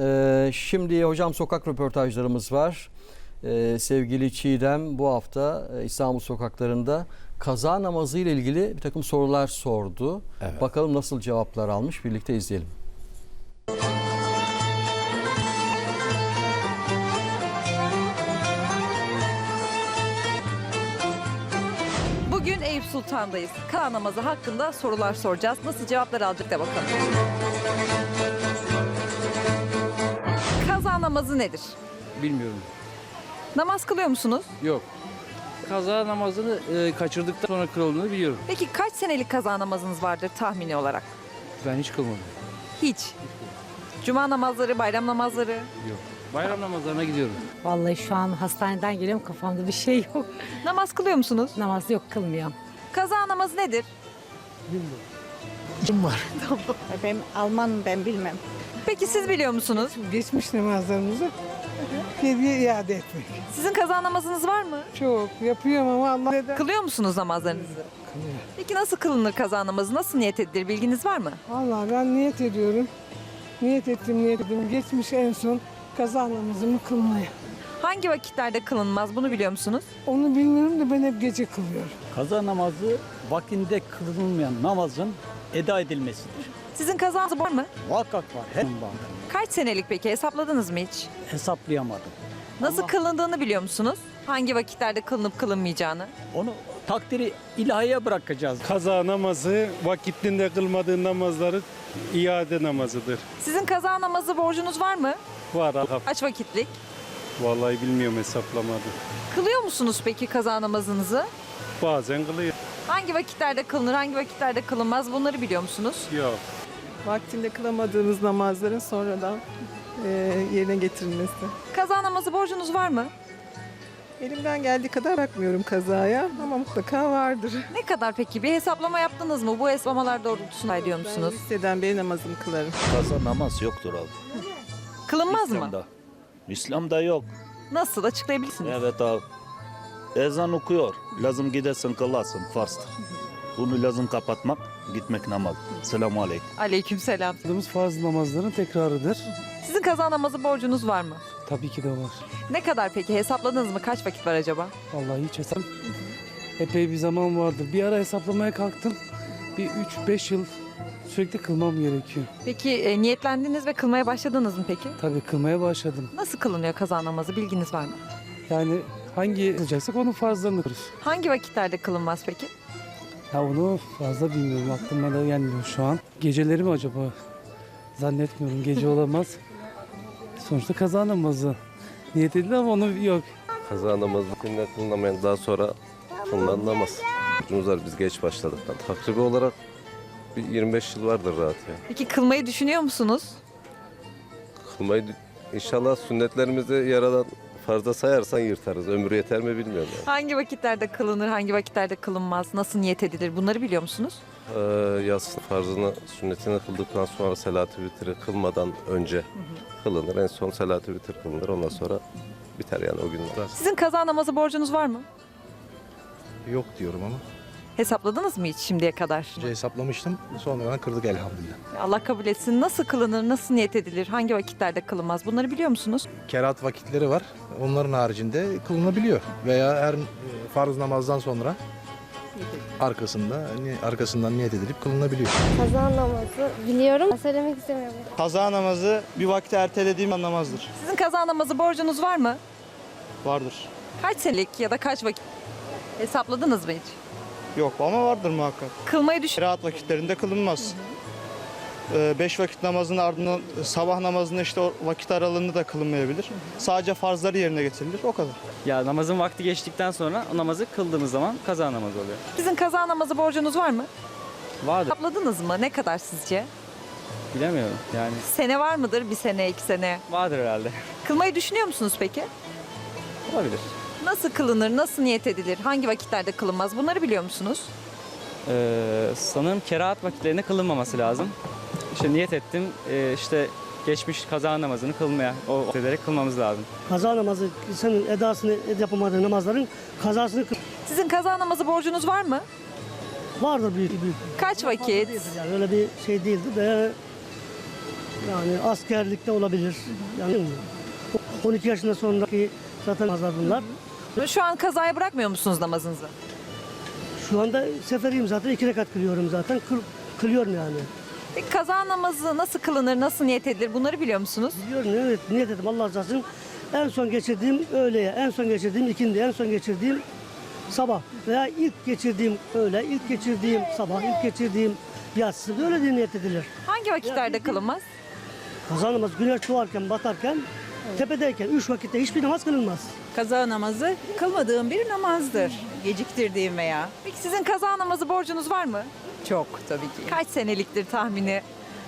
Ee, şimdi hocam sokak röportajlarımız var. Ee, sevgili Çiğdem bu hafta e, İstanbul sokaklarında kaza namazı ile ilgili bir takım sorular sordu. Evet. Bakalım nasıl cevaplar almış birlikte izleyelim. Bugün Eyüp Sultan'dayız. Kaza namazı hakkında sorular soracağız. Nasıl cevaplar alacak da bakalım. Kaza namazı nedir? Bilmiyorum. Namaz kılıyor musunuz? Yok. Kaza namazını e, kaçırdıktan sonra kıldığını biliyorum. Peki kaç senelik kaza namazınız vardır tahmini olarak? Ben hiç kılmadım. Hiç. Cuma namazları, bayram namazları. Yok. Bayram namazlarına gidiyorum. Vallahi şu an hastaneden geliyorum kafamda bir şey yok. Namaz kılıyor musunuz? Namaz yok kılmıyorum. Kaza namazı nedir? Ben Almanım ben bilmem. Peki siz biliyor musunuz? geçmiş namazlarımızı geriye iade etmek. Sizin kaza namazınız var mı? Çok yapıyorum ama Allah neden? Kılıyor musunuz namazlarınızı? Peki nasıl kılınır kaza namazı? Nasıl niyet edilir? Bilginiz var mı? Vallahi ben niyet ediyorum. Niyet ettim, niyet ettim. Geçmiş en son kaza namazımı kılmaya. Hangi vakitlerde kılınmaz? Bunu biliyor musunuz? Onu bilmiyorum da ben hep gece kılıyorum. Kaza namazı vaktinde kılınmayan namazın eda edilmesidir. Sizin kazanız var mı? Muhakkak var. Her var. Kaç senelik peki? Hesapladınız mı hiç? Hesaplayamadım. Nasıl Allah- kılındığını biliyor musunuz? Hangi vakitlerde kılınıp kılınmayacağını? Onu takdiri ilahiye bırakacağız. Kaza namazı vakitinde kılmadığı namazları iade namazıdır. Sizin kaza namazı borcunuz var mı? Var Allah. Kaç vakitlik? Vallahi bilmiyorum hesaplamadım. Kılıyor musunuz peki kaza namazınızı? Bazen kılıyor. Hangi vakitlerde kılınır, hangi vakitlerde kılınmaz bunları biliyor musunuz? Yok. Vaktinde kılamadığımız namazların sonradan e, yerine getirilmesi. Kaza namazı borcunuz var mı? Elimden geldiği kadar bakmıyorum kazaya ama mutlaka vardır. Ne kadar peki? Bir hesaplama yaptınız mı? Bu hesaplamalar doğrultusunda ediyor Ben musunuz? listeden beri namazımı kılarım. Kaza namaz yoktur abi. Kılınmaz mı? İslam'da. İslam'da yok. Nasıl? Açıklayabilirsiniz. Evet abi. Ezan okuyor. Lazım gidesin kılasın. Farstır. Bunu lazım kapatmak, gitmek namaz. Selamun aleyküm. Aleykümselam. Kıldığımız farz namazların tekrarıdır. Sizin kaza namazı borcunuz var mı? Tabii ki de var. Ne kadar peki? Hesapladınız mı? Kaç vakit var acaba? Vallahi hiç hesap. Epey bir zaman vardır. Bir ara hesaplamaya kalktım. Bir 3-5 yıl sürekli kılmam gerekiyor. Peki e, niyetlendiniz ve kılmaya başladınız mı peki? Tabii kılmaya başladım. Nasıl kılınıyor kaza namazı? Bilginiz var mı? Yani hangi kılacaksak onun farzlarını kılırız. Hangi vakitlerde kılınmaz peki? Ya onu fazla bilmiyorum. Aklıma da gelmiyor şu an. Geceleri mi acaba? Zannetmiyorum. Gece olamaz. Sonuçta kaza namazı. Niyet edildi ama onu yok. Kaza namazı sünnet kılınamayan daha sonra kılınan namaz. Var biz geç başladık. Takribi olarak bir 25 yıl vardır rahat ya. Peki kılmayı düşünüyor musunuz? Kılmayı inşallah sünnetlerimizi yaradan farzda sayarsan yırtarız. Ömür yeter mi bilmiyorum yani. Hangi vakitlerde kılınır, hangi vakitlerde kılınmaz? Nasıl niyet edilir? Bunları biliyor musunuz? Ee, yatsı farzını, sünnetini kıldıktan sonra salatı vitri kılmadan önce kılınır. En son salatı vitir kılınır. Ondan sonra biter yani o günler. Sizin kaza namazı borcunuz var mı? Yok diyorum ama. Hesapladınız mı hiç şimdiye kadar? Önce hesaplamıştım. Sonradan kırdık elhamdülillah. Allah kabul etsin. Nasıl kılınır, nasıl niyet edilir, hangi vakitlerde kılınmaz? Bunları biliyor musunuz? Kerat vakitleri var. Onların haricinde kılınabiliyor. Veya her e, farz namazdan sonra arkasında arkasından niyet edilip kılınabiliyor. Kaza namazı biliyorum. Söylemek istemiyorum. Kaza namazı bir vakti ertelediğim namazdır. Sizin kaza namazı borcunuz var mı? Vardır. Kaç senelik ya da kaç vakit? Hesapladınız mı hiç? Yok ama vardır muhakkak. Kılmayı düşün. Rahat vakitlerinde kılınmaz. Ee, beş vakit namazın ardından sabah namazında işte o vakit aralığında da kılınmayabilir. Sadece farzları yerine getirilir o kadar. Ya namazın vakti geçtikten sonra o namazı kıldığımız zaman kaza namazı oluyor. Sizin kaza namazı borcunuz var mı? Vardır. Hesapladınız mı? Ne kadar sizce? Bilemiyorum yani. Sene var mıdır? Bir sene, iki sene. Vardır herhalde. Kılmayı düşünüyor musunuz peki? Olabilir. Nasıl kılınır, nasıl niyet edilir, hangi vakitlerde kılınmaz bunları biliyor musunuz? Ee, sanırım kerahat vakitlerinde kılınmaması lazım. İşte niyet ettim. ee, işte geçmiş kaza namazını kılmaya, o ederek kılmamız lazım. Kaza namazı, senin edasını yapamadığın namazların kazasını Sizin kaza namazı borcunuz var mı? vardır büyük büyük. Kaç vakit? Yani öyle bir şey değildi de Yani askerlikte olabilir. Yani 12 yaşından sonraki zaten namazlar bunlar. Şu an kazaya bırakmıyor musunuz namazınızı? Şu anda seferiyim zaten. iki rekat kılıyorum zaten. Kıl, kılıyorum yani. Peki kaza namazı nasıl kılınır, nasıl niyet edilir bunları biliyor musunuz? Biliyorum evet niyet ettim Allah razı olsun. En son geçirdiğim öğleye, en son geçirdiğim ikindi, en son geçirdiğim sabah veya ilk geçirdiğim öğle, ilk geçirdiğim sabah, ilk geçirdiğim yatsı böyle diye niyet edilir. Hangi vakitlerde kılınmaz? Kaza namazı güneş doğarken, batarken, tepedeyken üç vakitte hiçbir namaz kılınmaz. Kaza namazı kılmadığım bir namazdır. Geciktirdiğim veya. Peki sizin kaza namazı borcunuz var mı? Çok tabii ki. Kaç seneliktir tahmini?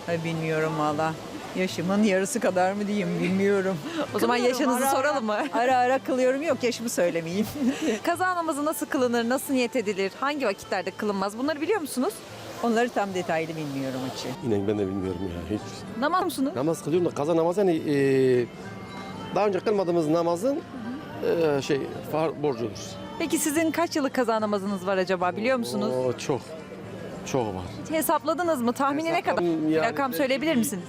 Ay, bilmiyorum valla. Yaşımın yarısı kadar mı diyeyim bilmiyorum. O zaman Kılıyorum, yaşınızı ara soralım mı? Ara ara kılıyorum yok yaşımı söylemeyeyim. Kaza namazı nasıl kılınır, nasıl niyet edilir, hangi vakitlerde kılınmaz bunları biliyor musunuz? Onları tam detaylı bilmiyorum açı. İnan ben de bilmiyorum ya hiç. Namaz musunuz? Namaz kılıyorum da kaza namazı hani e, daha önce kılmadığımız namazın e, şey far borcudur. Peki sizin kaç yıllık kaza namazınız var acaba biliyor musunuz? O çok çok var. Hiç hesapladınız mı? Tahmini ne kadar? Bir yani rakam söyleyebilir misiniz?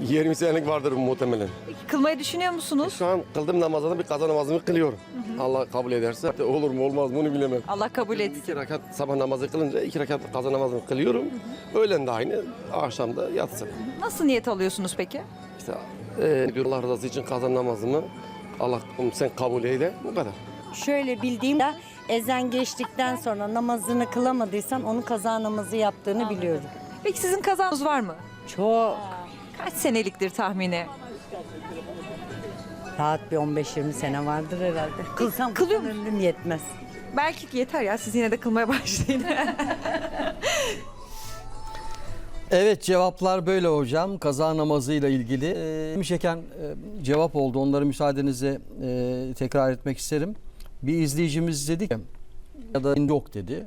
20 senelik vardır muhtemelen. Peki kılmayı düşünüyor musunuz? Şu an kıldığım namazda bir kaza namazımı kılıyorum. Allah kabul ederse olur mu olmaz mı bunu bilemem. Allah kabul etsin. İki rekat sabah namazı kılınca iki rekat kaza namazımı kılıyorum. Öğlen de aynı, akşam da yatsı. Nasıl niyet alıyorsunuz peki? İşte e, Allah rızası için kaza namazımı Allah sen kabul eyle bu kadar. Şöyle bildiğimde ezan geçtikten sonra namazını kılamadıysan onu kaza namazı yaptığını biliyorum. Peki sizin kazanız var mı? Çok. Kaç seneliktir tahmini? Rahat bir 15-20 sene vardır herhalde. Kılsam Kılıyor kılsam ömrüm yetmez. Belki yeter ya siz yine de kılmaya başlayın. Evet cevaplar böyle hocam. Kaza namazıyla ilgili. Ee, bir çeken e, cevap oldu. Onları müsaadenizle e, tekrar etmek isterim. Bir izleyicimiz dedi ki ya da yok dedi.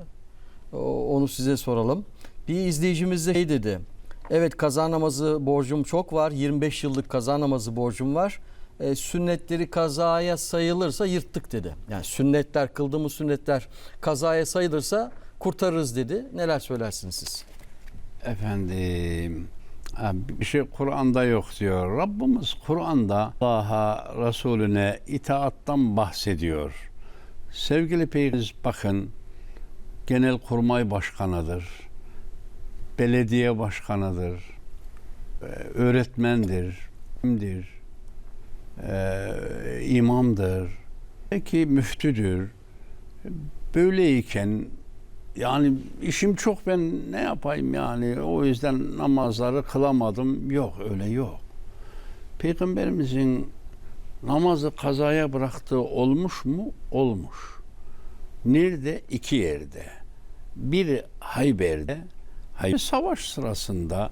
O- Onu size soralım. Bir izleyicimiz de şey dedi. Evet kaza namazı borcum çok var. 25 yıllık kaza namazı borcum var. E, sünnetleri kazaya sayılırsa yırttık dedi. Yani sünnetler kıldığımız sünnetler kazaya sayılırsa kurtarırız dedi. Neler söylersiniz siz? Efendim bir şey Kur'an'da yok diyor. Rabbimiz Kur'an'da Allah'a, Resulüne itaattan bahsediyor. Sevgili Peygamberimiz bakın genel kurmay başkanıdır. Belediye başkanıdır. e, Öğretmendir. Kimdir? e, imamdır. Peki müftüdür. Böyleyken yani işim çok ben ne yapayım yani o yüzden namazları kılamadım. Yok öyle yok. Peygamberimizin namazı kazaya bıraktığı olmuş mu? Olmuş. Nerede? İki yerde. Biri Hayber'de. Hayber savaş sırasında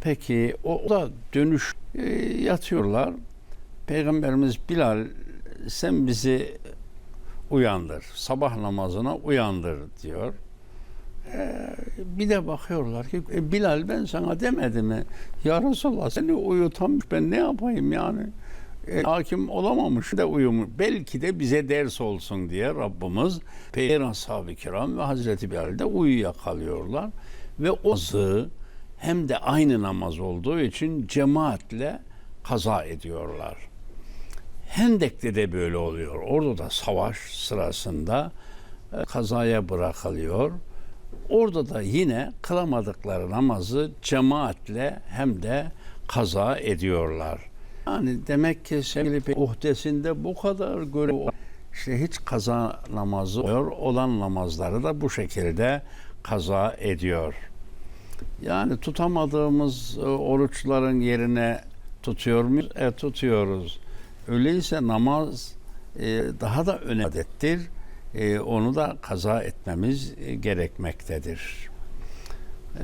peki o da dönüş e, yatıyorlar. Peygamberimiz Bilal sen bizi uyandır. Sabah namazına uyandır diyor. Ee, bir de bakıyorlar ki "E, Bilal ben sana demedim mi? Ya Resulallah seni uyutamış ben ne yapayım yani? E, hakim olamamış da uyumuş. Belki de bize ders olsun diye Rabbimiz Peygamber ashab-ı kiram ve Hazreti Bilal'de uyuyakalıyorlar. Ve o zı hem de aynı namaz olduğu için cemaatle kaza ediyorlar. Hendek'te de böyle oluyor. Orada da savaş sırasında e, kazaya bırakılıyor. Orada da yine kılamadıkları namazı cemaatle hem de kaza ediyorlar. Yani demek ki sevgili uhdesinde bu kadar görev işte hiç kaza namazı. Olan namazları da bu şekilde kaza ediyor. Yani tutamadığımız e, oruçların yerine tutuyor muyuz? E, tutuyoruz. Öyleyse namaz e, daha da önemlidir. E, onu da kaza etmemiz e, gerekmektedir.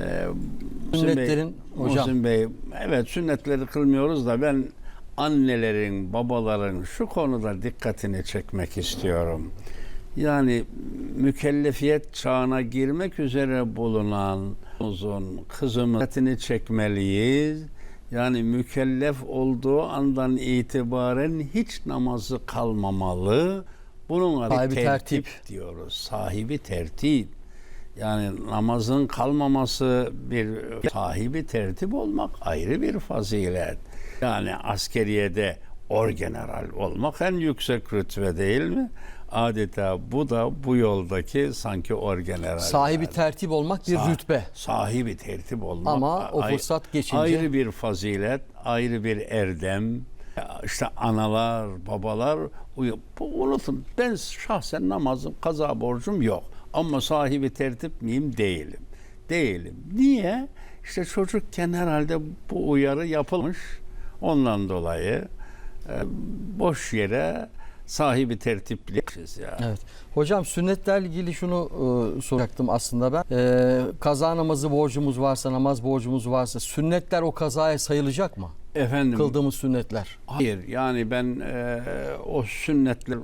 E, Muhsin Bey- Sünnetlerin hocam. Muhsin Bey, evet sünnetleri kılmıyoruz da ben annelerin, babaların şu konuda dikkatini çekmek istiyorum. Yani mükellefiyet çağına girmek üzere bulunan uzun kızımın dikkatini çekmeliyiz. Yani mükellef olduğu andan itibaren hiç namazı kalmamalı. Bunun adı Sahibi tertip, tertip. diyoruz. Sahibi tertip. Yani namazın kalmaması bir sahibi tertip olmak ayrı bir fazilet. Yani askeriyede orgeneral olmak en yüksek rütbe değil mi? Adeta bu da bu yoldaki sanki orgeneral. Sahibi tertip olmak bir Sah- rütbe. Sahibi tertip olmak. Ama o fırsat geçince- Ayrı bir fazilet, ayrı bir erdem. İşte analar, babalar unutun. Ben şahsen namazım, kaza borcum yok. Ama sahibi tertip miyim? Değilim. Değilim. Niye? İşte çocukken herhalde bu uyarı yapılmış. Ondan dolayı e, boş yere sahibi tertipli ya. Evet. Hocam sünnetlerle ilgili şunu e, soracaktım aslında ben. E, kaza namazı borcumuz varsa, namaz borcumuz varsa sünnetler o kazaya sayılacak mı? Efendim Kıldığımız sünnetler. Hayır yani ben e, o sünnetler e,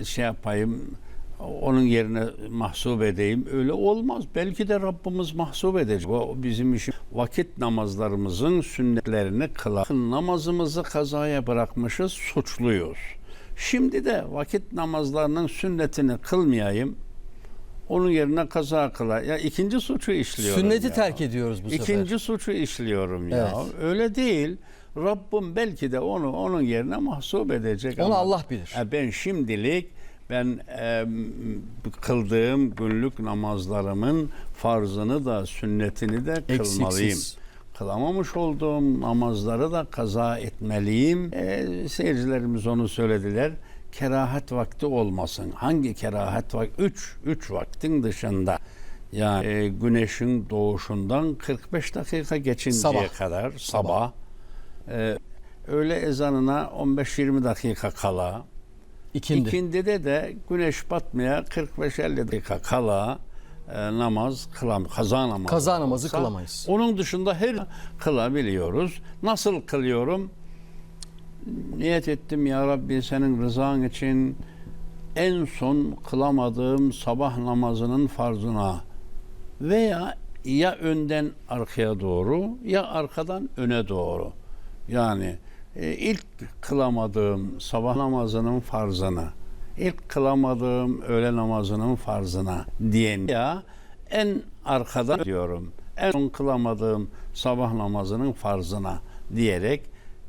e, şey yapayım onun yerine mahsup edeyim öyle olmaz. Belki de Rabbimiz mahsup edecek. O bizim işim. Vakit namazlarımızın sünnetlerini kılan namazımızı kazaya bırakmışız suçluyuz. Şimdi de vakit namazlarının sünnetini kılmayayım. Onun yerine kaza kıla. Ya ikinci suçu işliyorum. Sünneti ya. terk ediyoruz bu sefer. İkinci suçu işliyorum ya. Evet. Öyle değil. Rabbim belki de onu onun yerine mahsup edecek. Onu ama- Allah bilir. Ha, ben şimdilik ben e, kıldığım günlük namazlarımın farzını da sünnetini de Eksiksiz. kılmalıyım. Kılamamış olduğum namazları da kaza etmeliyim. E, seyircilerimiz onu söylediler. Kerahat vakti olmasın. Hangi kerahat vakti? Üç, üç vaktin dışında. Yani e, güneşin doğuşundan 45 dakika geçinceye Sabah. kadar sabah. E, öğle ezanına 15-20 dakika kala. İkindi. İkindide de güneş batmaya 45-50 dakika kala e, namaz kılam kaza namazı. Kaza namazı olsa, kılamayız. Onun dışında her kılabiliyoruz. Nasıl kılıyorum? Niyet ettim ya Rabbi senin rızan için en son kılamadığım sabah namazının farzına veya ya önden arkaya doğru ya arkadan öne doğru. Yani e, ilk kılamadığım sabah namazının farzına, ilk kılamadığım öğle namazının farzına diyen ya en arkadan diyorum. En son kılamadığım sabah namazının farzına diyerek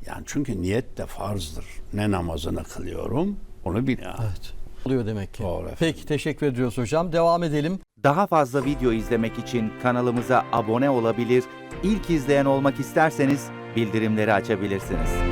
yani çünkü niyet de farzdır. Ne namazını kılıyorum onu bil. Evet. Oluyor demek ki. Doğru efendim. Peki teşekkür ediyoruz hocam. Devam edelim. Daha fazla video izlemek için kanalımıza abone olabilir, ilk izleyen olmak isterseniz bildirimleri açabilirsiniz.